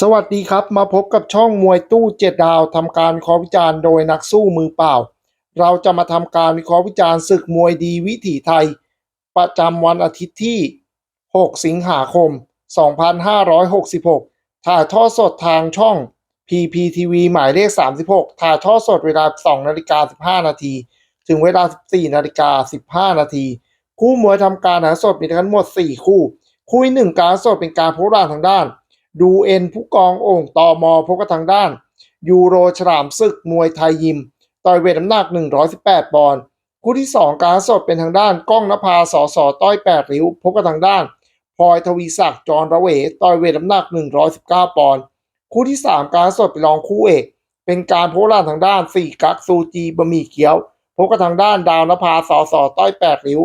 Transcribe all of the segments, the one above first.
สวัสดีครับมาพบกับช่องมวยตู้เจ็ดดาวทำการวิเคราะห์วิจารณ์โดยนักสู้มือเปล่า เราจะมาทำการวิเคราะห์วิจารณ์ศึกมวยดีวิถีไทย ประจำวันอาทิตย์ที่ 6 สิงหาคม 2566 ถ่ายทอดสดทางช่อง PPTV หมายเลข 36 ถ่ายทอดสดเวลา 2 นาฬิกา 15 นาที ถึงเวลา 14 นาฬิกา 15 นาที คู่มวยทำการถ่ายทอดสดมีทั้งหมด 4 คู่ คู่หนึ่งการสดเป็นการโพสต์ทางด้าน ดูเอ็นผู้กองโอ่งตอมอพบกับทางด้าน ยูโรฉลามศึกมวยไทยยิม ต่อยเวทน้ำหนัก 118 ปอนด์คู่ที่ 2 การสดเป็นทางด้านก้องนภาสอสอต้อย 8 ริ้ว พบกับทางด้านพลอยทวีศักดิ์จรระเวต่อยเวทน้ำหนัก 119 ปอนด์คู่ที่ 3 การสดเป็นรองคู่เอก เป็นการโพล่าทางด้าน 4 กักซูจีบะหมี่เกี๊ยวพบกับทางด้านดาวนภาสอสอต้อย 8 ริ้ว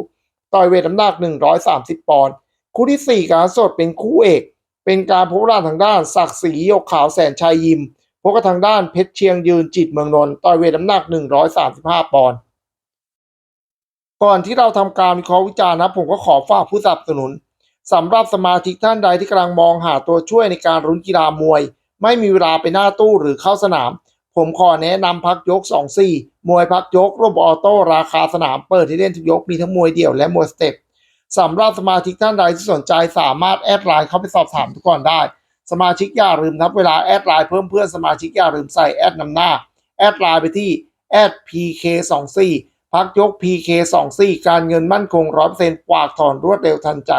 ต่อยเวทน้ำหนัก 130 ปอนด์คู่ที่ 4 การสดเป็นคู่เอก เป็นการพบกันทางด้านศักดิ์ศรียกขาวแสนชัยยิมพบกับทางด้านเพชรเชียงยืนจิตเมืองนนท์ต่อยเวทน้ำหนัก 135 ปอนด์ก่อนที่เราทำการวิเคราะห์วิจารณ์นะผมก็ขอฝากผู้สนับสนุนสำหรับสมาชิกท่านใดที่กำลังมองหาตัวช่วยในการรุ้นกีฬามวย ไม่มีเวลาไปหน้าตู้หรือเข้าสนาม ผมขอแนะนำพักยก 2-4 มวยพักยกรบออโต้ราคาสนามเปิดให้เล่นทุกยกมีทั้งมวยเดี่ยวและมวยสเต็ป สำหรับสมาชิกท่านใดที่สนใจสามารถแอดไลน์เข้าไปสอบถามทุกคนได้ สมาชิกอย่าลืมครับเวลาแอดไลน์เพิ่มเพื่อนสมาชิกอย่าลืมใส่แอดนำหน้า แอดไลน์ไปที่แอด pk24 พักยก pk24 การเงินมั่นคงร้อยเปอร์เซ็นต์กวาถอนรวดเร็วทันใจ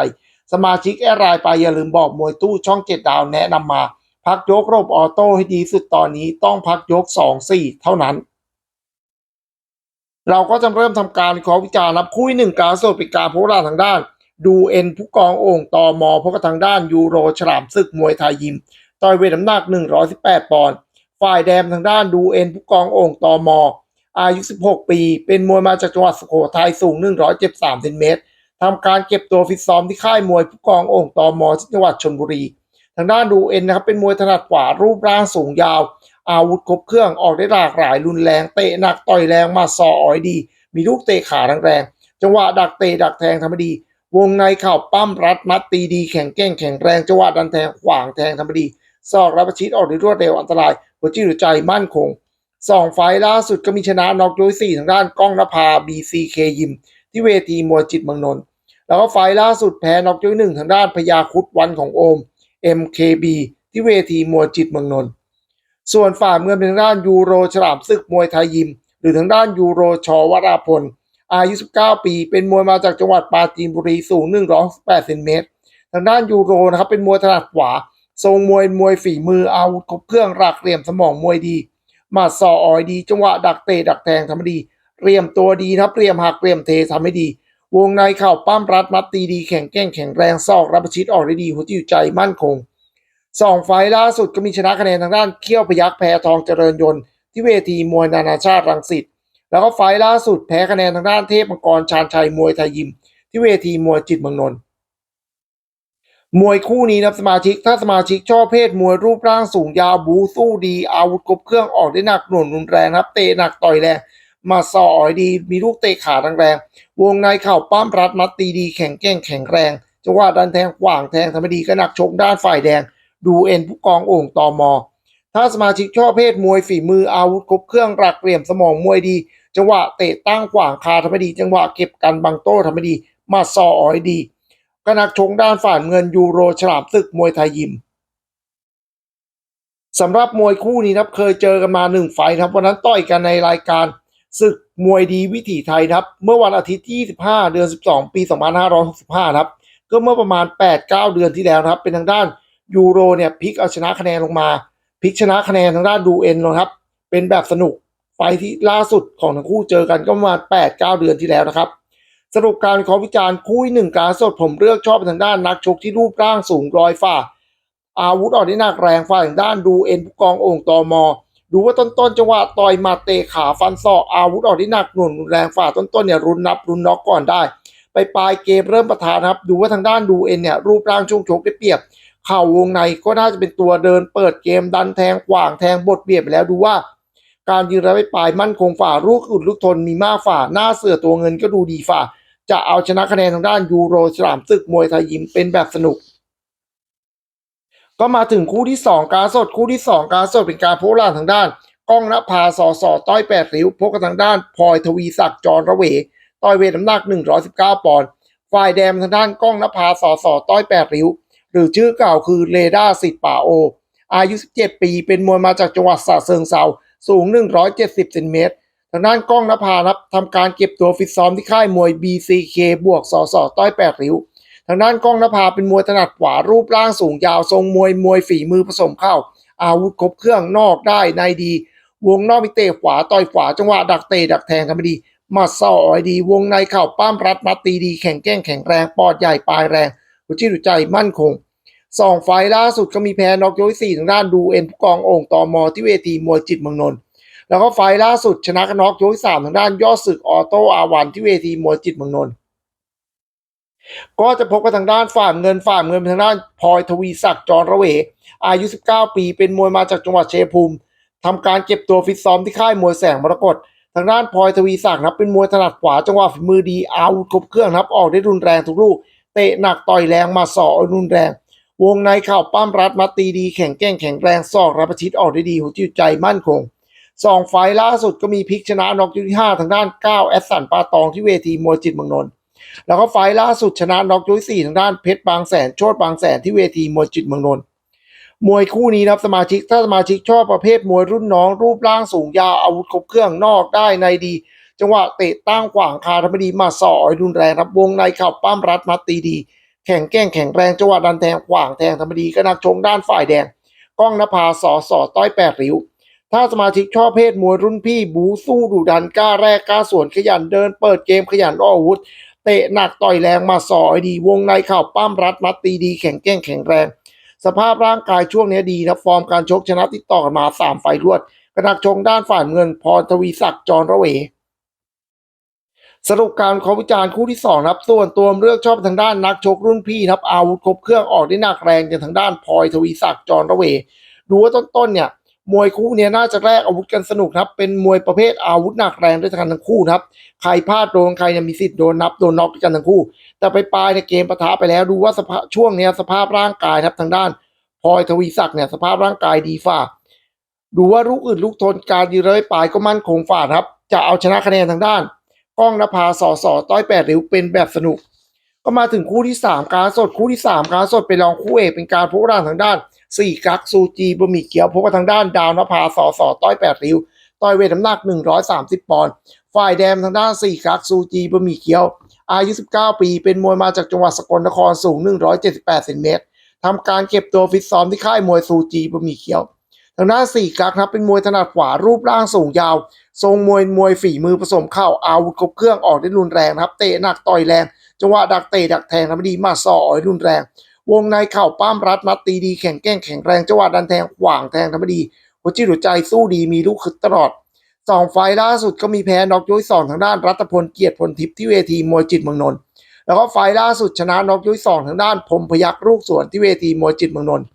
สมาชิกแอดไลน์ไปอย่าลืมบอกมวยตู้ช่องเจ็ดดาวแนะนำมา พักยกระบบออโต้ให้ดีสุดตอนนี้ต้องพักยก 2-4 เท่านั้น เราก็จะเริ่มทำการวิเคราะห์วิจารณ์นับคู่ที่หนึ่งการสดป็นการโพสต์ทางด้าน ดูเอ็นผู้กองโอ่งตอมอพบกับทางด้านยูโรฉลามศึกมวยไทยยิม ต่อยเวทน้ำหนัก 118 ปอนด์ฝ่ายแดงทางด้านดูเอ็นผู้กองโอ่งตอมออายุ 16 ปี เป็นมวยมาจากจังหวัดสุโขทัยสูง 173เซนติเมตรทำการเก็บตัวฟิตซ้อมที่ค่ายมวยผู้กองโอ่งตอมอที่จังหวัดชลบุรี ทางด้านดูเอ็นนะครับเป็นมวยถนัดขวารูปร่างสูงยาว อาวุธครบเครื่องออกได้หลากหลายรุนแรงเตะหนักต่อยแรงมาซออ้อยดี มีลูกเตะขาแรงๆจังหวะดักเตะดักแทงทำด้ดี วงในเข่าปั้มรัดมัดตีดีแข็งแกร่งแข็งแรงจังหวะดันแทงขวางแทงทำด้ดีซอกรับประชิดออกได้รวดเร็วอันตรายหัวจิตหัวใจมั่นคงสองไฟล์ล่าสุดก็มีชนะน็อกโดยสี่ทางด้านก้องนภา BCK ยิม ที่เวทีมวยจิตเมืองนนท์แล้วก็ไฟล์ล่าสุดแพ้น็อกโดยหนึ่งทางด้านพญาคุดวันของโอม MKB ที่เวทีมวยจิตเมืองนนท์ ส่วนฝ่าเมืองเป็นทางด้านยูโรฉลามศึกมวยไทยยิม หรือทางด้านยูโรชอวราพล อายุ 19 ปี เป็นมวยมาจากจังหวัดปราจีนบุรีสูง168เซนติเมตร ทางด้านยูโรนะครับเป็นมวยถนัดขวา ทรงมวยมวยฝีมืออาวุธครบเครื่องหลักเหลี่ยมสมองมวยดีมาซอออยดี จังหวะดักเตะดักแทงทำให้ดีเรียมตัวดีนะครับเรียมหักเรียมเททำให้ดี วงในเข่าปั้มรัดมัดตีดีแข็งแกร่งแข็งแรงซอกรับประชิดออกได้ดีหัวจิตใจมั่นคง สองไฟล์ล่าสุดก็มีชนะคะแนนทางด้านเขี้ยวพยักแพทองเจริญยนต์ที่เวทีมวยนานาชาติรังสิตแล้วก็ไฟล์ล่าสุดแพ้คะแนนทางด้านเทพมังกรชาญชัยมวยไทยยิม ที่เวทีมวยจิตเมืองนนท์มวยคู่นี้นับสมาชิก ถ้าสมาชิกชอบเพศมวยรูปร่างสูงยาวบูสู้ดี อาวุธครบเครื่องออกได้หนักหน่วงรุนแรงครับ เตะหนักต่อยแรงมาซออ่อยดี มีลูกเตะขาแรงๆวงในเข่าปั้มรัดมัดตีดีแข็งแกร่งแข็งแรงจังหวะดันแทงขวางแทงทำให้ดีก็หนักชกด้านฝ่ายแดง ดูเอ็นผู้กองโอ่งตอมอถ้าสมาชิกชอบเพศมวยฝีมืออาวุธครบเครื่องหลักเหลี่ยมสมองมวยดี จังหวะเตะตั้งขวางคาทำให้ดี จังหวะเก็บกันบังโต้ทำให้ดี มาซออ้อยดีกนักชงด้านฝ่ายเงินยูโรฉลามศึกมวยไทยยิมสำหรับมวยคู่นี้นะครับเคยเจอกันมาหนึ่งไฟท์ครับวันนั้นต่อยกันในรายการศึกมวยดีวิถีไทยนะครับ เมื่อวันอาทิตย์ที่ 25 เดือน 12 ปี 2565นะครับ ก็เมื่อประมาณ 8-9 เดือนที่แล้วนะครับ เป็นทางด้าน ยูโรเนี่ยพลิกเอาชนะคะแนนลงมาพลิกชนะคะแนนทางด้านดูเอ็นนะครับ เป็นแบบสนุกไฟที่ล่าสุดของทั้งคู่เจอกันก็ประมาณแปดเก้าเดือนที่แล้วนะครับ สรุปการวิเคราะห์วิจารณ์คู่ที่หนึ่งการสดผมเลือกชอบทางด้านนักชกที่รูปร่างสูงรอยฝ่า อาวุธออกได้หนักแรงฝ่ายทางด้านดูเอ็นผู้กองโอ่งตอมอดูว่าต้นๆจังหวะต่อยมาเตะขาฟันศอกอาวุธออกได้หนักหน่วงรุนแรงฝ่าต้นๆเนี่ยรุนนับรุนน็อกก่อนได้ ไปปลายเกมเริ่มประทานครับ ดูว่าทางด้านดูเอ็นเนี่ยรูปร่างช่วงชกได้เปรียบ เข่าวงในก็น่าจะเป็นตัวเดินเปิดเกมดันแทงขวางแทงบทเบียดไปแล้วดูว่า การยืนระยะปลายมั่นคงฝ่าลูกอุดลูกทนมีมากฝ่าหน้าเสือตัวเงินก็ดูดีฝ่า จะเอาชนะคะแนนทางด้านยูโรฉลามศึกมวยไทยยิมเป็นแบบสนุก ก็มาถึงคู่ที่ 2 การสดคู่ที่ 2 การสดเป็นการโพล่าทางด้านก้องนภาสอสอต้อยแปดริ้วพบกับทางด้านพลอยทวีศักดิ์จรระเวต้อยเวทน้ำหนัก 119 ปอนด์ฝ่ายแดงทางด้านก้องนภาสอสอต้อยแปดริ้ว หรือชื่อเก่าคือเรดาสิทธิ์ป่าโอ อายุ 17 ปี เป็นมวยมาจากจังหวัดสระเชิงเซาสูง 170เซนติเมตรทางด้านกล้องนภาครับทำการเก็บตัวฟิตซ้อมที่ค่ายมวย BCK บวกสอสอต้อยแปดริ้ว ทางด้านกล้องนภาเป็นมวยถนัดขวารูปร่างสูงยาวทรงมวยมวยฝีมือผสมเข้า อาวุธครบเครื่องนอกได้ในดี วงนอกมีเตะขวาต่อยขวาจังหวะดักเตะดักแทงกันไม่ดีมัดซ่ออ่อยดี วงในเข่าป้ามรัดมัดตีดีแข็งแกร่งแข็งแรงปอดใหญ่ปลายแรง หัวจิตหัวใจมั่นคงสองไฟล่าสุดก็มีแพ้น็อกยกที่สี่ทางด้านดูเอ็นผู้กองโอ่งตอมอที่เวทีมวยจิตเมืองนนท์แล้วก็ไฟล์ล่าสุดชนะน็อกยกที่สามทางด้านยอดศึกออโต้อาวันที่เวทีมวยจิตเมืองนนท์ก็จะพบกับทางด้านฝ่ายเงินฝ่ายเงินทางด้านพลอยทวีศักดิ์จรระเว อายุ 19 ปีเป็นมวยมาจากจังหวัดเชัยภูมิทำการเก็บตัวฟิตซ้อมที่ค่ายมวยแสงมรกตทางด้านพลอยทวีศักดิ์นะครับเป็นมวยถนัดขวาจังหวะฝีมือดีอาวุธครบเครื่องนะครับออกได้รุนแรงทุกลูก เตะหนักต่อยแรงมาสอกรุนแรง วงในเข่าปั้มรัดมาตีดีแข็งแกร่งแข็งแรงซอกรับประชิดออกได้ดีหัวจิตใจมั่นคงสองไฟล์ล่าสุดก็มีพลิกชนะน็อกยกที่ห้าทางด้านก้าวแอสสันปาตองที่เวทีมวยจิตเมืองนนท์แล้วก็ไฟล์ล่าสุดชนะน็อกยกที่สี่ทางด้านเพชรบางแสนโชดบางแสนที่เวทีมวยจิตเมืองนนท์มวยคู่นี้นะครับสมาชิกถ้าสมาชิกชอบประเภทมวยรุ่นน้องรูปร่างสูงยาวอาวุธครบเครื่องนอกได้ในดี จังหวะเตะตั้งขวางคาธรรมดีมาสอยรุนแรงครับวงในเข่าปั้มรัดมัดตีดี แข็งแกร่งแข็งแรงจังหวะดันแทงขวางแทงธรรมดีก็นักชงด้านฝ่ายแดงก้องนภาสอสอต้อยแปดริ้ว ถ้าสมาชิกชอบเพศมวยรุ่นพี่บูสู้ดุดันกล้าแรกกล้าสวนขยันเดินเปิดเกมขยันอออาวุธเตะหนักต่อยแรงมาสอยดี วงในเข่าปั้มรัดมัดตีดีแข็งแกร่งแข็งแรง สภาพร่างกายช่วงนี้ดีนะฟอร์มการชกชนะติดต่อกันมาสามไฟล์รวดกระดักชงด้านฝ่ายเงินพรทวีศักดิ์จรระเว สรุปการขอวิจารณ์คู่ที่สองนะครับ ส่วนตัวเลือกชอบทางด้านนักชกรุ่นพี่ครับอาวุธครบเครื่องออกได้หนักแรงจากทางด้านพลอยทวีศักดิ์จรระเวดูว่าต้นๆเนี่ยมวยคู่เนี้ยน่าจะแลกอาวุธกันสนุกครับ เป็นมวยประเภทอาวุธหนักแรงด้วยกันทั้งคู่ครับ ใครพลาดโดนใครเนี่ยมีสิทธิ์โดนนับโดนน็อกด้วยกันทั้งคู่ แต่ไปปลายในเกมปะทะไปแล้วดูว่าสภาพช่วงเนี้ยสภาพร่างกายครับทางด้านพลอยทวีศักดิ์เนี่ยสภาพร่างกายดีฝ่า ดูว่าลูกอื่นลูกทนการยืนเลยปลายก็มั่นคงฝ่าครับ จะเอาชนะคะแนนทางด้าน ก้องนภาสอสอต้อยแปดริ้วเป็นแบบสนุก ก็มาถึงคู่ที่สามการสดคู่ที่สามการสดไปลองคู่เอกเป็นการพบกันทางด้านสี่กักซูจีบะหมี่เกี๊ยวพบกันทางด้านดาวนภาสอสอต้อยแปดริ้วต้อยเวทน้ำหนัก 130 ปอนด์ฝ่ายแดงทางด้านสี่กักซูจีบะหมี่เกี๊ยว อายุ 19 ปี เป็นมวยมาจากจังหวัดสกลนครสูง 178เซนติเมตรทำการเก็บตัวฟิตซ้อมที่ค่ายมวยซูจีบะหมี่เกี๊ยว ทางด้านสี่กักครับเป็นมวยถนัดขวารูปร่างสูงยาว ทรงมวยมวยฝีมือผสมเข้าอาวุธครบเครื่องออกได้รุนแรงครับเตะหนักต่อยแรงจังหวะดักเตะดักแทงทำดีมาสออ่อรุนแรง วงในเข่าป้ามรัดมัดตีดีแข็งแกร่งแข็งแรงจังหวะดันแทงขวางแทงทำดีหัวจิตหัวใจสู้ดีมีลูกคึกตลอดสองไฟล์ล่าสุดก็มีแพ้น็อกยกที่สองทางด้านรัตพลเกียรติพลทิพย์ที่เวทีมวยจิตเมืองนนท์แล้วก็ไฟล์ล่าสุดชนะน็อกยกที่สองทางด้านพรมพยักลูกสวนที่เวทีมวยจิตเมืองนนท์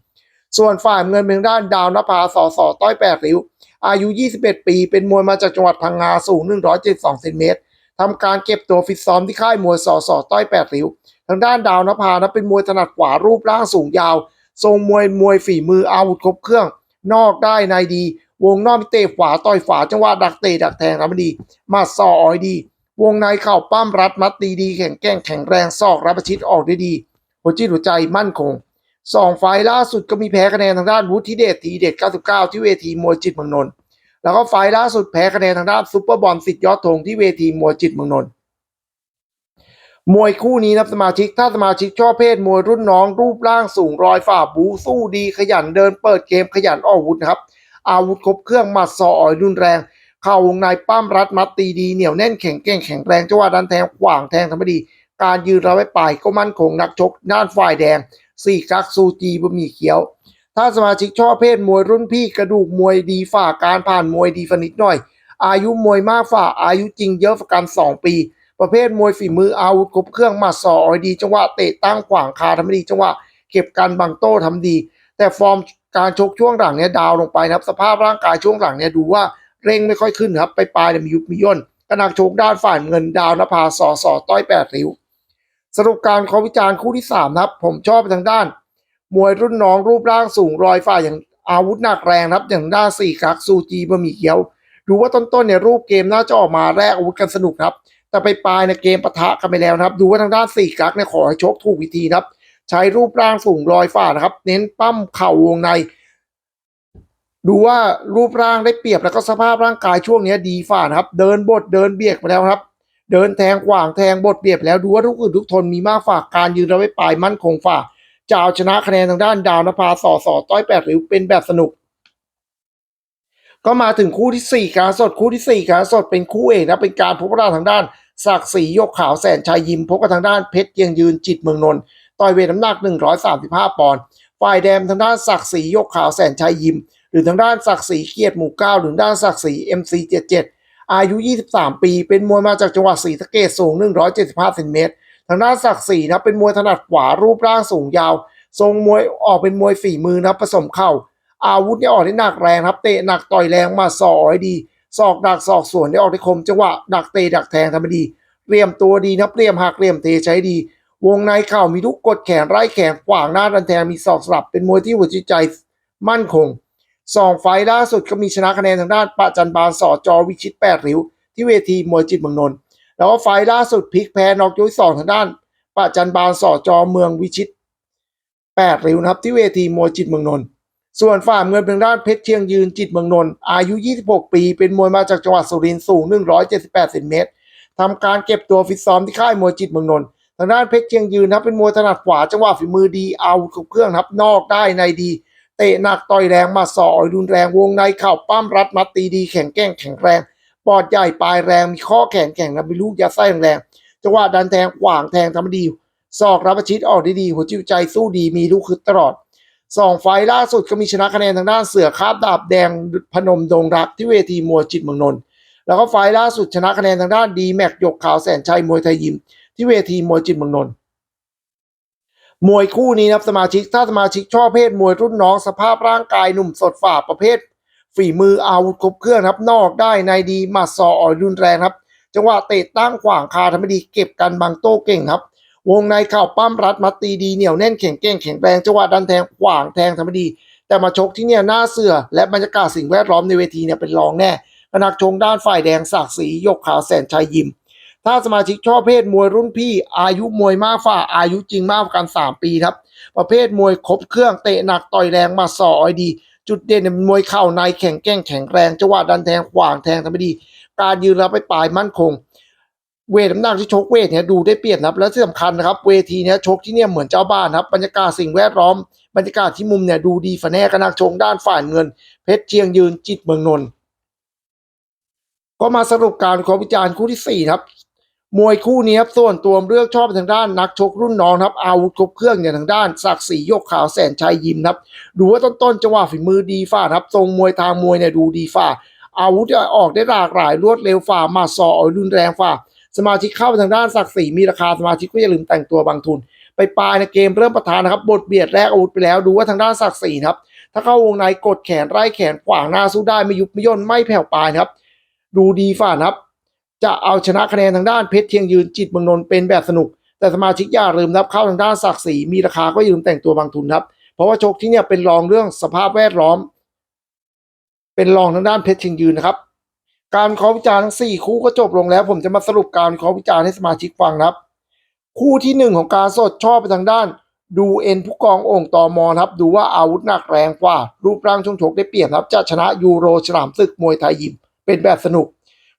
ส่วนฝ่ายเงินเป็นทางด้านดาวนภาสอสอต้อยแปดริ้ว อายุ 21 ปี เป็นมวยมาจากจังหวัดพังงาสูง 172เซนเมตรทำการเก็บตัวฟิตซ้อมที่ค่ายมวยสอสอต้อยแปดริ้ว ทางด้านดาวนภานะเป็นมวยถนัดขวารูปร่างสูงยาว ทรงมวยมวยฝีมืออาวุธครบเครื่อง นอกได้ในดี วงนอกมีเตะขวาต่อยขวาจังหวะดักเตะดักแทงรับดีมาซออ่อยดี วงในเข่าปั้มรัดมัดตีดีแข็งแกร่งแข็งแรงซอกรับประชิดออกได้ดี หัวจิตหัวใจมั่นคง สองไฟล์ล่าสุดก็มีแพ้คะแนนทางด้านวุฒิเดชทีเด็ด 99 ที่เวทีมวยจิตเมืองนนท์แล้วก็ไฟล์ล่าสุดแพ้คะแนนทางด้านซุปเปอร์บอลสิทธิ์ยอดธงที่เวทีมวยจิตเมืองนนท์มวยคู่นี้นับสมาชิกถ้าสมาชิกชอบเพศมวยรุ่นน้องรูปร่างสูงรอยฝ่าบูสู้ดีขยันเดินเปิดเกมขยันออกวุธนะครับ อาวุธครบเครื่องหมัดซออ่อยรุนแรง เข้าวงในป้ามรัดมัดตีดีเหนียวแน่นแข็งแกร่งแข็งแรงจังหวะดันแทงขวางแทงทำไม่ดี การยืนเระไว้ปลายก็มั่นคงนักชกด้านฝ่ายแดง สี่กักซูจีบะหมี่เขียว ถ้าสมาชิกชอบเพศมวยรุ่นพี่กระดูกมวยดีฝ่าการผ่านมวยดีฟนิดหน่อย อายุมวยมากฝ่าอายุจริงเยอะฝ่ากันสองปี ประเภทมวยฝีมืออาวุธครบเครื่องมาสออ่อยดี จังหวะเตะตั้งขวางคาทำดี จังหวะเก็บการบังโต้ทำดี แต่ฟอร์มการชกช่วงหลังเนี่ยดาวลงไปนะครับ สภาพร่างกายช่วงหลังเนี่ยดูว่าเร่งไม่ค่อยขึ้นครับไปปลายเนี่ยมียุบมีย่นกระนักชกด้านฝ่ายเงินดาวนภาสอสอต้อยแปดริ้ว สรุปการขอวิจารณ์คู่ที่สามนะครับ ผมชอบไปทางด้าน มวยรุ่นน้องรูปร่างสูงรอยฝ่าอย่างอาวุธหนักแรงครับ อย่างด้านสี่กักซูจีบะหมี่เกี๊ยวดูว่าต้นๆเนี่ยรูปเกมน่าจะออกมาแรกอาวุธกันสนุกครับ แต่ไปปลายในยเกมปะทะกันไปแล้วนะครับ ดูว่าทางด้านสี่กักเนี่ยขอให้ชกถูกวิธีครับ ใช้รูปร่างสูงรอยฝ่านะครับ เน้นปั้มเข่าวงใน ดูว่ารูปร่างได้เปรียบแล้วก็สภาพร่างกายช่วงนี้ดีฝ่านะครับ เดินบดเดินเบียดไปแล้วครับ เดินแทงขวางแทงบดเบียดไปแล้วดูว่าทุกอื่นทุกทนมีมากฝากการยืนระไว้ปลายมั่นคงฝ่าจะเอาชนะคะแนนทางด้านดาวนภาสอสอต้อยแปดหริ้วเป็นแบบสนุก ก็มาถึงคู่ที่สี่การสดคู่ที่สี่การสดเป็นคู่เอกนะเป็นการพบกันทางด้านศักดิ์ศรียกขาวแสนชัยยิมพบกับทางด้านเพชรเกียงยืนจิตเมืองนนท์ต่อยเวทน้ำหนัก 135 ปอนด์ฝ่ายแดงทางด้านศักดิ์ศรียกขาวแสนชัยยิม หรือทางด้านศักดิ์ศรีเกียรติหมู่เก้าหรือด้านศักดิ์ศรี MC77 อายุ 23 ปี เป็นมวยมาจากจังหวัดศรีสะเกษสูง 175เซนติเมตร ทางด้านศักดิ์ศรีนะเป็นมวยถนัดขวารูปร่างสูงยาว ทรงมวยออกเป็นมวยฝีมือนะผสมเข่า อาวุธเนี่ยออกได้หนักแรงครับ เตะหนักต่อยแรงมาสอกให้ดี ศอกดักศอกสวนได้ออกได้คม จังหวะดักเตะดักแทงทำด้ดีเตรียมตัวดีนะเตรียมหักเตรียมเทใช้ดี วงในเข่ามีทุกกดแขนไร้แขนขวางหน้าดันแทงมีศอกสลับเป็นมวยที่หัวจิตใจมั่นคง สองไฟล่าสุดก็มีชนะคะแนนทางด้านปะจันบาลสอจอวิชิตแปดริ้ว ที่เวทีมวยจิตเมืองนนท์แล้วก็ไฟล่าสุดพลิกแพ้นอกยกที่สองทางด้านปะจันบาลสอจอเมืองวิชิตแปดริ้วนะครับที่เวทีมวยจิตเมืองนนท์ส่วนฝ่ายเงินเป็นด้านเพชรเชียงยืนจิตเมืองนนท์อายุ 26 ปี เป็นมวยมาจากจังหวัดสุรินทร์สูง 178เซนติเมตรทำการเก็บตัวฟิตซ้อมที่ค่ายมวยจิตเมืองนนท์ทางด้านเพชรเชียงยืนนะครับเป็นมวยถนัดขวาจังหวะฝีมือดีเอาเครื่องครับนอกได้ในดี เตะหนักต่อยแรงมาสออยรุนแรงวงในเข่าปั้มรัดมัดตีดีแข็งแกร่งแข็งแรงปอดใหญ่ปลายแรงมีข้อแข็งแข็งนะมีลูกยัดไส้แรงจังหวะดันแทงขวางแทงทำด้ดีศอกรับประชิดออกได้ดีหัวจิตใจสู้ดีมีลูกคึดตลอดสองไฟล์ล่าสุดก็มีชนะคะแนนทางด้านเสือคาบดาบแดงพนมดงรักที่เวทีมวยจิตเมืองนนท์แล้วก็ไฟล์ล่าสุดชนะคะแนนทางด้านดีแม็กยกขาวแสนชัยมวยไทยยิมที่เวทีมวยจิตเมืองนนท์ มวยคู่นี้นะครับสมาชิกถ้าสมาชิกชอบเพศมวยรุ่นน้องสภาพร่างกายหนุ่มสดฝ่าประเภท ฝีมืออาวุธครบเครื่องครับ นอกได้ในดีหมัดซออ่อยรุนแรงครับ จังหวะเตะตั้งขวางคาทำให้ดีเก็บกันบางโต้เก่งครับ วงในเข่าปั้มรัดมัดตีดีเหนียวแน่นแข็งแกร่งแข็งแรงจังหวะดันแทงขวางแทงทำให้ดี แต่มาชกที่เนี่ยหน้าเสือและบรรยากาศสิ่งแวดล้อมในเวทีเนี่ยเป็นรองแน่นักชงด้านฝ่ายแดงศักดิ์ศรียกขาวแสนชัยยิม ถ้าสมาชิกชอบเพศมวยรุ่นพี่ อายุมวยมากฝ่าอายุจริงมากกว่ากัน 3 ปีครับ ประเภทมวยครบเครื่องเตะหนักต่อยแรงมาสอยดี จุดเด่นเนี่ยมวยเข่าในแข็งแกร่งแข็งแรงจังหวะดันแทงขวางแทงทำให้ดี การยืนรับไปปลายมั่นคง เวทน้ำหนักที่ชกเวทเนี่ยดูได้เปรียบนะครับและที่สำคัญนะครับเวทีเนี้ยชกที่เนี่ยเหมือนเจ้าบ้านครับบรรยากาศสิ่งแวดล้อมบรรยากาศที่มุมเนี่ยดูดีฝาแน่กนักชงด้านฝ่ายเงิน เพชรเชียงยืนจิตเมืองนนท์ก็มาสรุปการขอวิจารณ์คู่ที่สี่ครับ มวยคู่นี้ครับส่วนตัวเลือกชอบทางด้านนักชกรุ่นน้องครับอาวุธครบเครื่องอย่างทางด้านศักดิ์ศรียกขาวแสนชัยยิมครับดูว่าต้นๆจังหวะฝีมือดีฝ่าครับทรงมวยทางมวยเนี่ยดูดีฝ่าอาวุธจะออกได้หลากหลายรวดเร็วฝ่ามาสออ่อยรุนแรงฝ่าสมาชิกเข้าทางด้านศักดิ์ศรีมีราคาสมาชิกก็อย่าลืมแต่งตัวบางทุน ไปปลายในเกมเริ่มประทานนะครับบทเบียดแรกอาวุธไปแล้วดูว่าทางด้านศักดิ์ศรีครับถ้าเข้าวงในกดแขนไล่แขนขวางหน้าสู้ได้ไม่ยุบไม่ย่นไม่แผ่วปลายครับดูดีฝ่านะครับ จะเอาชนะคะแนนทางด้านเพชรเทียงยืนจิตเมืองนนท์เป็นแบบสนุก แต่สมาชิกอย่าลืมรับเข้าทางด้านศักดิ์ศรีมีราคาก็อย่าลืมแต่งตัวบางทุนครับ เพราะว่าโชคที่เนี่ยเป็นรองเรื่องสภาพแวดล้อม เป็นรองทางด้านเพชรเทียงยืนนะครับ การวิเคราะห์วิจารณ์ทั้งสี่คู่ก็จบลงแล้ว ผมจะมาสรุปการวิเคราะห์วิจารณ์ให้สมาชิกฟังครับ คู่ที่หนึ่งของการสดชอบไปทางด้าน ดูเอ็นผู้กองโอ่งตอมอครับ ดูว่าอาวุธหนักแรงกว่า รูปร่างช่วงชกได้เปรียบครับจะชนะยูโรฉลามศึกมวยไทยยิมเป็นแบบสนุก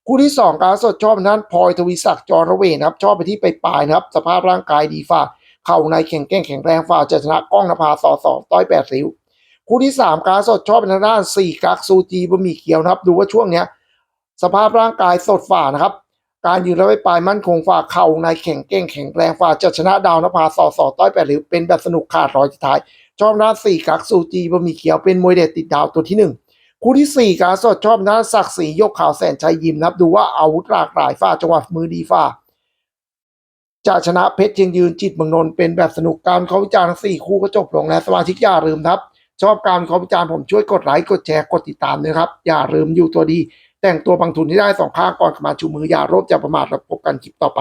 คู่ที่สองการสดชอบไปทางด้นพลอยทวีศักดิ์จอระเวนครับชอบไปที่ไปปลายนะครับ สภาพร่างกายดีฝ่าเข่าในแข็งแกร่งแข็งแรงฝ่าจะชนะก้องนภาสอสองต้อยแปดริ้ว คู่ที่สามการสดชอบไปทางด้านสี่กักซูจีบะหมี่เขียวนะครับ ดูว่าช่วงเนี้ยสภาพร่างกายสดฝ่านะครับ การยืนระไว้ปลายมั่นคงฝ่าเข่าในแข็งเก้งแข็งแรงฝ่าจะชนะดาวนภาสอสอต้อยแปดหรือเป็นแบบสนุกขาดรอยท้ายชอบด้านสี่กักซูจีบะหมี่เขียวเป็นมวยเด็ดติดดาวตัวที่หนึ่ง คู่ที่สี่การสดชอบด้านศักดิ์ศรียกขาวแสนชัยยิมนะครับดูว่าอาวุธหลากหลายฝ่าจังหวะมือดีฝ่าจะชนะเพชรเชียงยืนจิตเมืองนนท์เป็นแบบสนุกการเขาวิจารณ์ทั้งสี่คู่ก็จบลงแล้วสมาชิกอย่าลืมครับ ชอบการเขาวิจารณ์ผมช่วยกดไลค์กดแชร์กดติดตามด้วยครับ อย่าลืมอยู่ตัวดี แต่งตัวบางทุนที่ได้สองข้างก่อนมาชูมืออย่าโรบจะประมาทแล้วพบกันคลิปต่อไป